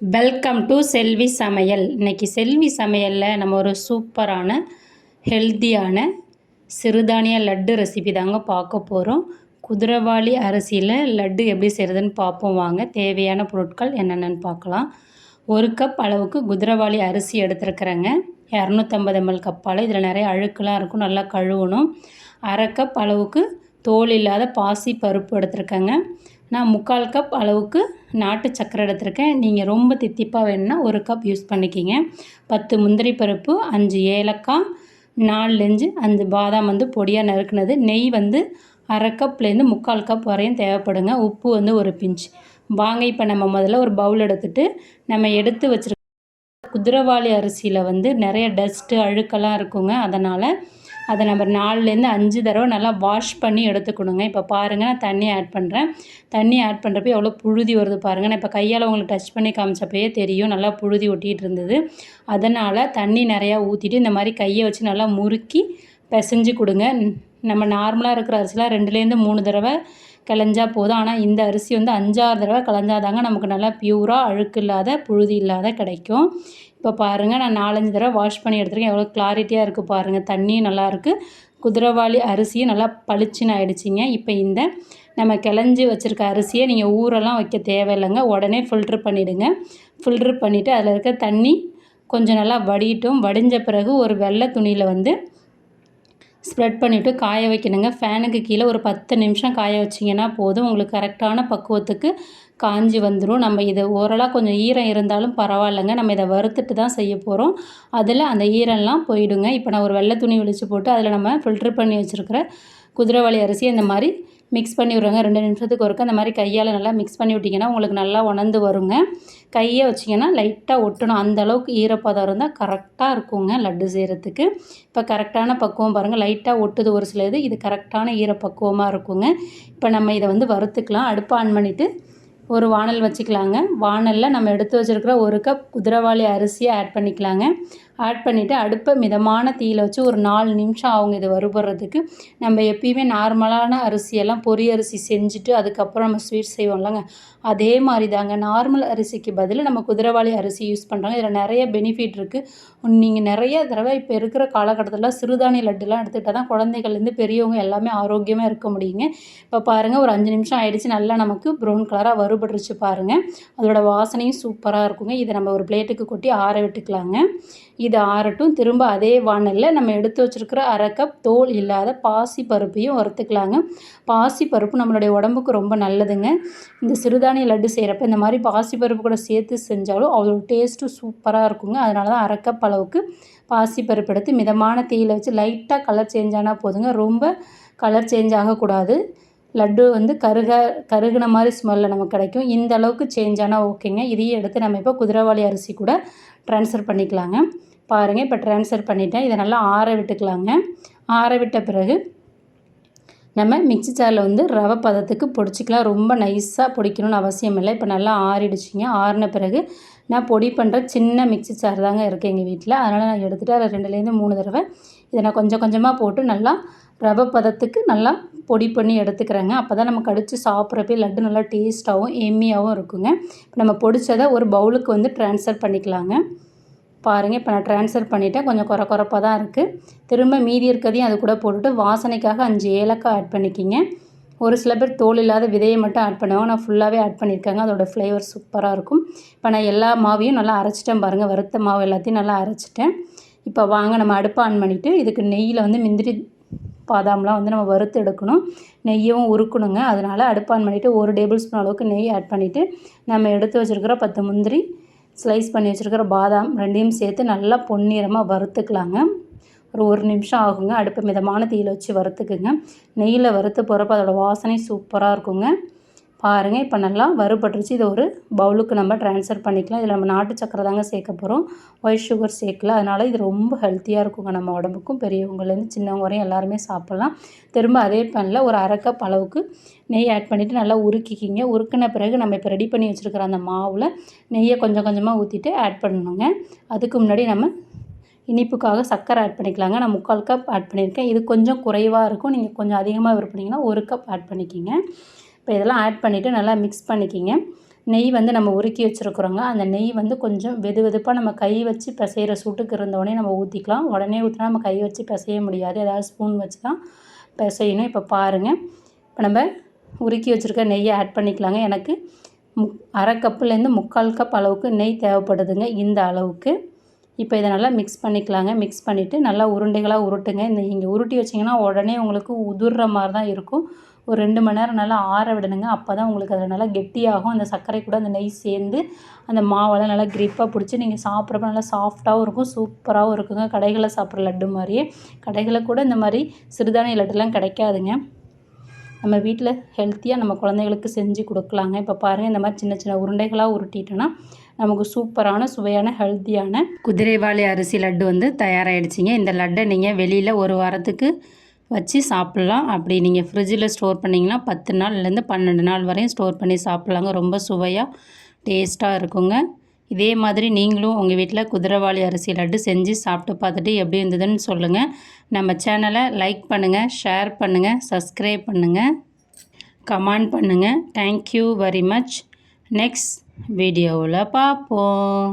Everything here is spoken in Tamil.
வெல்கம் டு செல்வி சமையல் இன்னைக்கு செல்வி சமையலில் நம்ம ஒரு சூப்பரான ஹெல்த்தியான சிறுதானிய லட்டு ரெசிபி தாங்க பார்க்க போகிறோம் குதிரவாளி அரிசியில் லட்டு எப்படி செய்கிறதுன்னு பார்ப்போம் வாங்க. தேவையான பொருட்கள் என்னென்னு பார்க்கலாம். ஒரு கப் அளவுக்கு குதிரவாளி அரிசி எடுத்துருக்குறேங்க. இரநூத்தம்பது எம்எல் கப்பால் இதில் நிறைய அழுக்கெலாம் இருக்கும் நல்லா கழுவணும். அரை கப் அளவுக்கு தோல் இல்லாத பாசி பருப்பு எடுத்துருக்கேங்க. நான் முக்கால் கப் அளவுக்கு நாட்டு சக்கரை எடுத்திருக்கேன். நீங்கள் ரொம்ப தித்திப்பாக வேணும்னா ஒரு கப் யூஸ் பண்ணிக்கிங்க. பத்து முந்திரி பருப்பு அஞ்சு ஏலக்காய் நாலுலேஞ்சு அஞ்சு பாதாம் வந்து பொடியாக நறுக்குனது. நெய் வந்து அரை கப்லேருந்து முக்கால் கப் வரையும் தேவைப்படுங்க. உப்பு வந்து ஒரு பிஞ்ச். வாங்க இப்போ நம்ம முதல்ல ஒரு பவுல் எடுத்துகிட்டு நம்ம எடுத்து வச்சுருக்க குதிரவாளி அரிசியில் வந்து நிறைய டஸ்ட்டு அழுக்கெல்லாம் இருக்குங்க. அதனால் அதை நம்ம நாலுலேருந்து அஞ்சு தடவை நல்லா வாஷ் பண்ணி எடுத்துக்கணுங்க. இப்போ பாருங்கள் நான் தண்ணி ஆட் பண்ணுறேன் தண்ணி ஆட் பண்ணுறப்ப எவ்வளோ புழுதி வருது பாருங்கள் நான் இப்போ கையால் உங்களுக்கு டச் பண்ணி காமிச்சப்பயே தெரியும். நல்லா புழுதி ஒட்டிகிட்டு இருந்தது. அதனால் தண்ணி நிறையா ஊற்றிட்டு இந்த மாதிரி கையை வச்சு நல்லா முறுக்கி பிசைஞ்சு கொடுங்க. நம்ம நார்மலாக இருக்கிற அரிசிலாம் ரெண்டுலேருந்து மூணு தடவை கிளஞ்சா போதும். ஆனால் இந்த அரிசி வந்து அஞ்சாறு தடவை களைஞ்சாதாங்க நமக்கு நல்லா பியூராக அழுக்கு இல்லாத புழுதி இல்லாத கிடைக்கும். இப்போ பாருங்கள் நான் நாலஞ்சு தடவை வாஷ் பண்ணி எடுத்துருக்கேன். எவ்வளோ கிளாரிட்டியாக இருக்குது பாருங்கள் தண்ணியும் நல்லாயிருக்கு குதிரைவாளி அரிசியும் நல்லா பளிச்சுன்னு ஆகிடுச்சிங்க இப்போ இந்த நம்ம கிளஞ்சி வச்சுருக்க அரிசியை நீங்கள் ஊரெல்லாம் வைக்க தேவையில்லைங்க. உடனே ஃபில்ட்ரு பண்ணிவிடுங்க ஃபில்ட்ரு பண்ணிவிட்டு அதில் இருக்க தண்ணி கொஞ்சம் நல்லா வடியட்டும். வடிஞ்ச பிறகு ஒரு வெள்ளை துணியில் வந்து ஸ்ப்ரெட் பண்ணிவிட்டு காய வைக்கணுங்க. ஃபேனுக்கு கீழே ஒரு பத்து நிமிஷம் காய வச்சிங்கன்னா போதும். உங்களுக்கு கரெக்டான பக்குவத்துக்கு காஞ்சி வந்துடும் நம்ம இதை ஓரளவு கொஞ்சம் ஈரம் இருந்தாலும் பரவாயில்லைங்க. நம்ம இதை வறுத்துட்டு தான் செய்ய போகிறோம் அதில் அந்த ஈரம்லாம் போயிடுங்க. இப்போ நான் ஒரு வெள்ளை துணி ஒழிச்சு போட்டு அதில் நம்ம ஃபில்ட்ரு பண்ணி வச்சுருக்கிற குதிரைவாளி அரிசி இந்த மாதிரி மிக்ஸ் பண்ணி விடுங்க ரெண்டு நிமிஷத்துக்கு ஒருக்க அந்த மாதிரி கையால் நல்லா மிக்ஸ் பண்ணி விட்டிங்கன்னா உங்களுக்கு நல்லா உணர்ந்து வருங்க. கையை வச்சிங்கன்னா லைட்டாக ஒட்டணும். அந்த அளவுக்கு ஈரப்பதம் இருந்தால் கரெக்டாக இருக்குங்க லட்டு செய்கிறதுக்கு இப்போ கரெக்டான பக்குவம் பாருங்கள் லைட்டாக ஒட்டுது ஒரு சில இது இது கரெக்டான ஈரப்பக்குவமாக இருக்குங்க. இப்போ நம்ம இதை வந்து வறுத்துக்கலாம். அடுப்பு ஆன் பண்ணிவிட்டு ஒரு வானல் வச்சுக்கலாங்க. வானலில் நம்ம எடுத்து வச்சுருக்கிற ஒரு கப் குதிரவாளி அரிசியை ஆட் பண்ணிக்கலாங்க. ஆட் பண்ணிவிட்டு அடுப்பை மிதமான தீயில் வச்சு ஒரு நாலு நிமிஷம் அவங்க இது வறுபடுறதுக்கு நம்ம எப்பயுமே நார்மலான அரிசியெல்லாம் பொரி அரிசி செஞ்சுட்டு அதுக்கப்புறம் நம்ம ஸ்வீட் செய்வோம்லங்க அதே மாதிரி தாங்க நார்மல் அரிசிக்கு பதில் நம்ம குதிரைவாளி அரிசி யூஸ் பண்ணுறாங்க இதில் நிறைய பெனிஃபிட் இருக்குது நீங்கள் நிறைய தடவை இப்போ இருக்கிற காலகட்டத்தில் சிறுதானிய லட்டுலாம் எடுத்துக்கிட்டால் தான் குழந்தைகள்லேருந்து பெரியவங்க எல்லாமே ஆரோக்கியமாக இருக்க முடியுங்க. இப்போ பாருங்கள் ஒரு அஞ்சு நிமிஷம் ஆகிடுச்சு நல்லா நமக்கு ப்ரௌன் கலராக வறுபட்டுருச்சு பாருங்கள் அதோட வாசனையும் சூப்பராக இருக்குங்க. இதை நம்ம ஒரு பிளேட்டுக்கு கொட்டி ஆற விட்டுக்கலாங்க. இது ஆறட்டும். திரும்ப அதே வானலில் நம்ம எடுத்து வச்சுருக்கிற அரை கப் தோல் இல்லாத பாசி பருப்பையும் வறுத்துக்கலாங்க. பாசி பருப்பு நம்மளுடைய உடம்புக்கு ரொம்ப நல்லதுங்க. இந்த சிறுதானிய லட்டு செய்கிறப்ப இந்த மாதிரி பாசி பருப்பு கூட சேர்த்து செஞ்சாலும் அவ்வளோ டேஸ்ட்டு சூப்பராக இருக்குங்க. அதனால தான் அரை கப் அளவுக்கு பாசி பருப்பு எடுத்து மிதமான தீயில் வச்சு லைட்டாக கலர் சேஞ்ச் ஆனால் போதுங்க. ரொம்ப கலர் சேஞ்ச் ஆகக்கூடாது. லட்டு வந்து கருக கருகின மாதிரி ஸ்மெல்லில் நமக்கு கிடைக்கும். இந்த அளவுக்கு சேஞ்ச் ஆனால் ஓகேங்க. இதையும் எடுத்து நம்ம இப்போ குதிரைவாளி அரிசி கூட ட்ரான்ஸ்ஃபர் பண்ணிக்கலாங்க. பாருங்கள் இப்போ ட்ரான்ஸ்ஃபர் பண்ணிவிட்டேன் இதை நல்லா ஆற விட்டுக்கலாங்க. ஆற விட்ட பிறகு நம்ம மிக்சி ஜாரில் வந்து ரவை பதத்துக்கு பொடிச்சிக்கலாம். ரொம்ப நைஸாக பொடிக்கணும்னு அவசியம் இல்லை. இப்போ நல்லா ஆறிடுச்சிங்க. ஆறின பிறகு நான் பொடி பண்ணுற சின்ன மிக்சி சார் தாங்க இருக்குது எங்கள் வீட்டில் அதனால் நான் எடுத்துகிட்டு அதில் ரெண்டுலேருந்து மூணு தடவை இதை நான் கொஞ்சம் கொஞ்சமாக போட்டு நல்லா ரவை பதத்துக்கு நல்லா பொடி பண்ணி எடுத்துக்கிறேங்க. அப்போ தான் நம்ம கடித்து சாப்பிட்றப்பே லட்டு நல்லா டேஸ்ட்டாகவும் எம்மியாகவும் இருக்குங்க. இப்போ நம்ம பொடிச்சதை ஒரு பவுலுக்கு வந்து ட்ரான்ஸ்ஃபர் பண்ணிக்கலாங்க. பாருங்கள் இப்போ நான் ட்ரான்ஸ்ஃபர் பண்ணிவிட்டேன் கொஞ்சம் குறை குறைப்பாக தான் இருக்குது திரும்ப மீதி இருக்கிறதையும் அது கூட போட்டுட்டு வாசனைக்காக அஞ்சு ஏலக்காய் ஆட் பண்ணிக்கிங்க. ஒரு சில பேர் தோல் இல்லாத விதையை மட்டும் ஆட் பண்ணுவாங்க. நான் ஃபுல்லாகவே ஆட் பண்ணியிருக்காங்க. அதோடய ஃப்ளேவர் சூப்பராக இருக்கும். இப்போ நான் எல்லா மாவையும் நல்லா அரைச்சிட்டேன் பாருங்கள் வறுத்த மாவு எல்லாத்தையும் நல்லா அரைச்சிட்டேன். இப்போ வாங்க நம்ம அடுப்பு ஆன் பண்ணிவிட்டு இதுக்கு நெய்யில் வந்து முந்திரி பாதாம்லாம் வந்து நம்ம வறுத்து எடுக்கணும். நெய்யும் உருக்கணுங்க. அதனால் அடுப்பு ஆன் பண்ணிவிட்டு ஒரு டேபிள் ஸ்பூன் அளவுக்கு நெய் ஆட் பண்ணிவிட்டு நம்ம எடுத்து வச்சுருக்கிற பத்து முந்திரி ஸ்லைஸ் பண்ணி வச்சுருக்கிற பாதாம் ரெண்டையும் சேர்த்து நல்லா பொன்னிறமாக வறுத்துக்கலாங்க. ஒரு ஒரு நிமிஷம் ஆகுங்க. அடுப்பு மிதமான தீயில் வச்சு வறுத்துக்குங்க. நெய்யில் வறுத்து போகிறப்ப அதோடய வாசனை சூப்பராக இருக்குங்க. பாருங்கள் இப்போ நல்லா வறுபட்டுருச்சு. இதை ஒரு பவுலுக்கு நம்ம ட்ரான்ஸ்ஃபர் பண்ணிக்கலாம். இதில் நம்ம நாட்டு சக்கரை தாங்க சேர்க்க போகிறோம் ஒயிட் சுகர் சேர்க்கல. அதனால் இது ரொம்ப ஹெல்த்தியாக இருக்குங்க நம்ம உடம்புக்கும். பெரியவங்கலேருந்து சின்னவங்க வரையும் எல்லாருமே சாப்பிட்லாம். திரும்ப அதே பேனில் ஒரு அரை கப் அளவுக்கு நெய் ஆட் பண்ணிவிட்டு நல்லா உருக்கிக்கிங்க. உருக்கின பிறகு நம்ம இப்போ ரெடி பண்ணி வச்சுருக்கிற அந்த மாவில் நெய்யை கொஞ்சம் கொஞ்சமாக ஊற்றிட்டு ஆட் பண்ணணுங்க. அதுக்கு முன்னாடி நம்ம இனிப்புக்காக சர்க்கரை ஆட் பண்ணிக்கலாங்க. நான் முக்கால் கப் ஆட் பண்ணியிருக்கேன் இது கொஞ்சம் குறைவாக இருக்கும். நீங்கள் கொஞ்சம் அதிகமாக விருப்பனீங்கன்னா ஒரு கப் ஆட் பண்ணிக்கிங்க. இப்போ இதெல்லாம் ஆட் பண்ணிவிட்டு நல்லா மிக்ஸ் பண்ணிக்கிங்க. நெய் வந்து நம்ம உருக்கி வச்சுருக்குறோங்க. அந்த நெய் வந்து கொஞ்சம் வெது வெதுப்பாக நம்ம கை வச்சு பிசைகிற சூட்டுக்கு இருந்தோடனே நம்ம ஊற்றிக்கலாம் உடனே ஊற்றினா நம்ம கை வச்சு பிசைய முடியாது. ஏதாவது ஸ்பூன் வச்சு தான் பிசையணும். இப்போ பாருங்கள் இப்போ நம்ம உருக்கி வச்சுருக்க நெய்யை ஆட் பண்ணிக்கலாங்க. எனக்கு முக் அரை கப்புலேருந்து முக்கால் கப் அளவுக்கு நெய் தேவைப்படுதுங்க. இந்த அளவுக்கு. இப்போ இதை நல்லா மிக்ஸ் பண்ணிக்கலாங்க. மிக்ஸ் பண்ணிவிட்டு நல்லா உருண்டைகளாக உருட்டுங்க. இந்த இங்கே உருட்டி வச்சிங்கன்னா உடனே உங்களுக்கு உதிர்ற மாதிரி தான் இருக்கும். ஒரு ரெண்டு மணி நேரம் நல்லா ஆற விடணுங்க. அப்போ தான் உங்களுக்கு அதில் நல்லா கெட்டியாகும். அந்த சர்க்கரை கூட அந்த நெய் சேர்ந்து அந்த மாவெல்லாம் நல்லா க்ரிப்பாக பிடிச்சி நீங்கள் சாப்பிட்றப்ப நல்லா சாஃப்டாகவும் இருக்கும். சூப்பராகவும் இருக்குங்க. கடைகளில் சாப்பிட்ற லட்டு மாதிரியே. கடைகளில் கூட இந்த மாதிரி சிறுதானிய லட்டுலாம் கிடைக்காதுங்க. நம்ம வீட்டில் ஹெல்த்தியாக நம்ம குழந்தைகளுக்கு செஞ்சு கொடுக்கலாங்க. இப்போ பாருங்கள் இந்த மாதிரி சின்ன சின்ன உருண்டைகளாக உருட்டிட்டோன்னா நமக்கு சூப்பரான சுவையான ஹெல்த்தியான குதிரைவாளி அரிசி லட்டு வந்து தயாராகிடுச்சிங்க இந்த லட்டை நீங்கள் வெளியில் ஒரு வாரத்துக்கு வச்சு சாப்பிட்லாம். அப்படி நீங்கள் ஃப்ரிட்ஜில் ஸ்டோர் பண்ணிங்கன்னா பத்து நாள்லேருந்து பன்னெண்டு நாள் வரையும் ஸ்டோர் பண்ணி சாப்பிட்லாங்க. ரொம்ப சுவையாக டேஸ்ட்டாக இருக்குங்க. இதே மாதிரி நீங்களும் உங்கள் வீட்டில் குதிரைவாளி அரிசி லட்டு செஞ்சு சாப்பிட்டு பார்த்துட்டு எப்படி இருந்ததுன்னு சொல்லுங்கள் நம்ம சேனலை லைக் பண்ணுங்கள் ஷேர் பண்ணுங்கள் சப்ஸ்கிரைப் பண்ணுங்கள் கமெண்ட் பண்ணுங்கள் தேங்க்யூ வெரி மச் நெக்ஸ்ட் வீடியோவில் பார்ப்போம்.